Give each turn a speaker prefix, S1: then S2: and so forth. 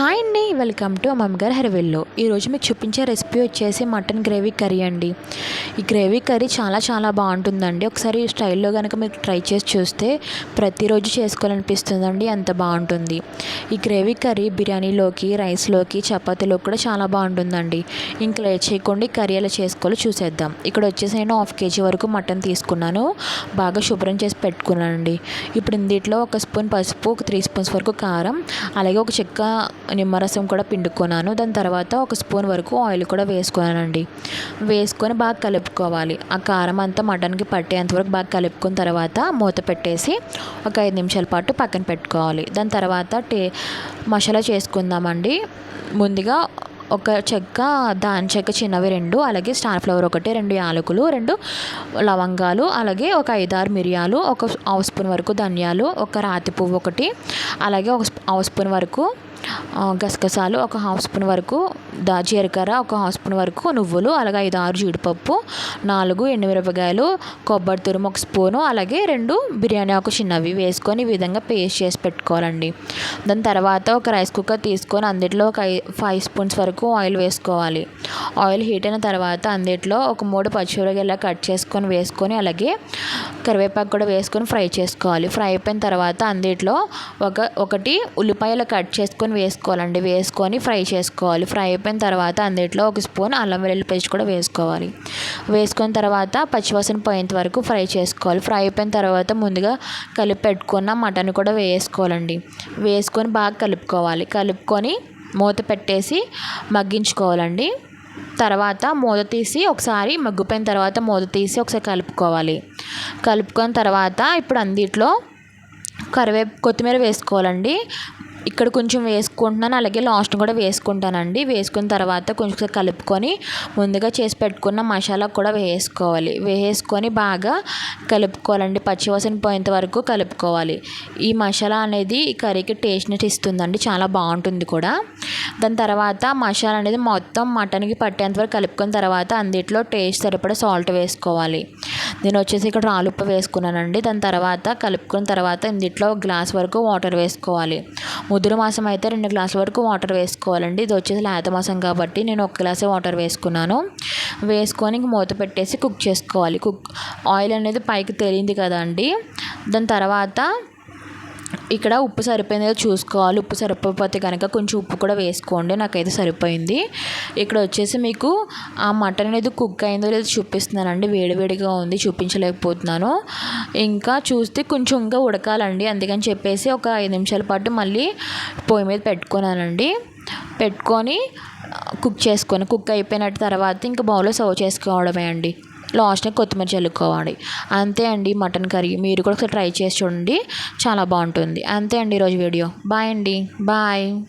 S1: Hi అండి welcome to మమ్మగారు హరివెల్లో ఈరోజు మీకు చూపించే రెసిపీ వచ్చేసి మటన్ గ్రేవీ కర్రీ అండి. ఈ గ్రేవీ కర్రీ చాలా చాలా బాగుంటుందండి. ఒకసారి ఈ స్టైల్లో కనుక మీరు ట్రై చేసి చూస్తే ప్రతిరోజు చేసుకోవాలనిపిస్తుందండి అంత బాగుంటుంది. ఈ గ్రేవీ కర్రీ బిర్యానీలోకి రైస్లోకి చపాతీలోకి కూడా చాలా బాగుంటుందండి. ఇంకా లేట్ చేయకుండా కర్రీ ఎలా చేసుకోవాలో చూసేద్దాం. ఇక్కడ వచ్చేసి నేను హాఫ్ కేజీ వరకు మటన్ తీసుకున్నాను. బాగా శుభ్రం చేసి పెట్టుకున్నానండి. ఇప్పుడు ఇందులో ఒక స్పూన్ పసుపు ఒక త్రీ స్పూన్స్ వరకు కారం అలాగే ఒక చెక్క నిమ్మరసం కూడా పిండుకున్నాను. దాని తర్వాత ఒక స్పూన్ వరకు ఆయిల్ కూడా వేసుకున్నానండి. వేసుకొని బాగా కలుపుకోవాలి. ఆ కారం అంతా మటన్కి పట్టేంత వరకు బాగా కలుపుకున్న తర్వాత మూత పెట్టేసి ఒక ఐదు నిమిషాల పాటు పక్కన పెట్టుకోవాలి. దాని తర్వాత టే మసాలా చేసుకుందామండి. ముందుగా ఒక చెక్క దాని చెక్క చిన్నవి రెండు అలాగే స్టార్ ఫ్లవర్ ఒకటి రెండు యాలకులు రెండు లవంగాలు అలాగే ఒక ఐదారు మిరియాలు ఒక హాఫ్ స్పూన్ వరకు ధనియాలు ఒక రాతి పువ్వు ఒకటి అలాగే ఒక హాఫ్ స్పూన్ వరకు గసగసాలు ఒక హాఫ్ స్పూన్ వరకు దా జీలకర్ర ఒక హాఫ్ స్పూన్ వరకు నువ్వులు అలాగే ఐదు ఆరు జీడిపప్పు నాలుగు ఎండుమిరపకాయలు కొబ్బరి తురుము ఒక స్పూను అలాగే రెండు బిర్యానీ ఆకు చిన్నవి వేసుకొని ఈ విధంగా పేస్ట్ చేసి పెట్టుకోవాలండి. దాని తర్వాత ఒక రైస్ కుక్కర్ తీసుకొని అందులో ఒక ఫైవ్ స్పూన్స్ వరకు ఆయిల్ వేసుకోవాలి. ఆయిల్ హీట్ అయిన తర్వాత అందులో ఒక మూడు పచ్చిమిరపకాయలు కట్ చేసుకొని వేసుకొని అలాగే కరివేపాకు కూడా వేసుకొని ఫ్రై చేసుకోవాలి. ఫ్రై అయిపోయిన తర్వాత అందులో ఒక ఒకటి ఉల్లిపాయలు కట్ చేసుకొని వేసుకోవాలండి. వేసుకొని ఫ్రై చేసుకోవాలి. ఫ్రై అయిపోయిన తర్వాత అందులో ఒక స్పూన్ అల్లం వెల్లుల్లి పేస్ట్ కూడా వేసుకోవాలి. వేసుకున్న తర్వాత పచ్చివాసన పోయేంత వరకు ఫ్రై చేసుకోవాలి. ఫ్రై అయిపోయిన తర్వాత ముందుగా కలిపి పెట్టుకున్న మటన్ కూడా వేసుకోవాలండి. వేసుకొని బాగా కలుపుకోవాలి. కలుపుకొని మూత పెట్టేసి మగ్గించుకోవాలండి. తర్వాత మూత తీసి ఒకసారి మగ్గిపోయిన తర్వాత మూత తీసి ఒకసారి కలుపుకోవాలి. కలుపుకున్న తర్వాత ఇప్పుడు అందిట్లో కరివేపు కొత్తిమీర వేసుకోవాలండి. ఇక్కడ కొంచెం వేసుకుంటున్నాను అలాగే లాస్ట్ కూడా వేసుకుంటానండి. వేసుకున్న తర్వాత కొంచెం కలుపుకొని ముందుగా చేసి పెట్టుకున్న మసాలా కూడా వేసుకోవాలి. వేసుకొని బాగా కలుపుకోవాలండి. పచ్చివాసన పోయేంత వరకు కలుపుకోవాలి. ఈ మసాలా అనేది కర్రీకి టేస్ట్ని ఇస్తుందండి. చాలా బాగుంటుంది కూడా. దాని తర్వాత మసాలా అనేది మొత్తం మటన్కి పట్టేంత వరకు కలుపుకున్న తర్వాత అందులో టేస్ట్ సరిపడా సాల్ట్ వేసుకోవాలి. నేను వచ్చేసి ఇక్కడ రాలుప్ప వేసుకున్నానండి. దాని తర్వాత కలుపుకున్న తర్వాత ఇందులో గ్లాస్ వరకు వాటర్ వేసుకోవాలి. ముదురు మాసం అయితే రెండు గ్లాసుల వరకు వాటర్ వేసుకోవాలండి. ఇది వచ్చేసి లేత మాసం కాబట్టి నేను ఒక గ్లాసే వాటర్ వేసుకున్నాను. వేసుకొని మూత పెట్టేసి కుక్ చేసుకోవాలి. కుక్ ఆయిల్ అనేది పైకి తేలింది కదండి. దాని తర్వాత ఇక్కడ ఉప్పు సరిపోయిందో చూసుకోవాలి. ఉప్పు సరిపోతే కనుక కొంచెం ఉప్పు కూడా వేసుకోండి. నాకైతే సరిపోయింది. ఇక్కడ వచ్చేసి మీకు ఆ మటన్ అనేది కుక్ అయిందో లేదో చూపిస్తున్నానండి. వేడివేడిగా ఉంది చూపించలేకపోతున్నాను. ఇంకా చూస్తే కొంచెం ఇంకా ఉడకాలండి. అందుకని చెప్పేసి ఒక ఐదు నిమిషాల పాటు మళ్ళీ పొయ్యి మీద పెట్టుకున్నానండి. పెట్టుకొని కుక్ చేసుకొని కుక్ అయిపోయినట్టు తర్వాత ఇంకా బౌల్లో సర్వ్ చేసుకోవడమే అండి. లాస్ట్కి కొత్తిమీర చల్లుకోవాలి. అంతే అండి మటన్ కర్రీ. మీరు కూడా ఒకసారి ట్రై చేసి చూడండి. చాలా బాగుంటుంది. అంతే అండి ఈరోజు వీడియో. బాయ్ అండి. బాయ్.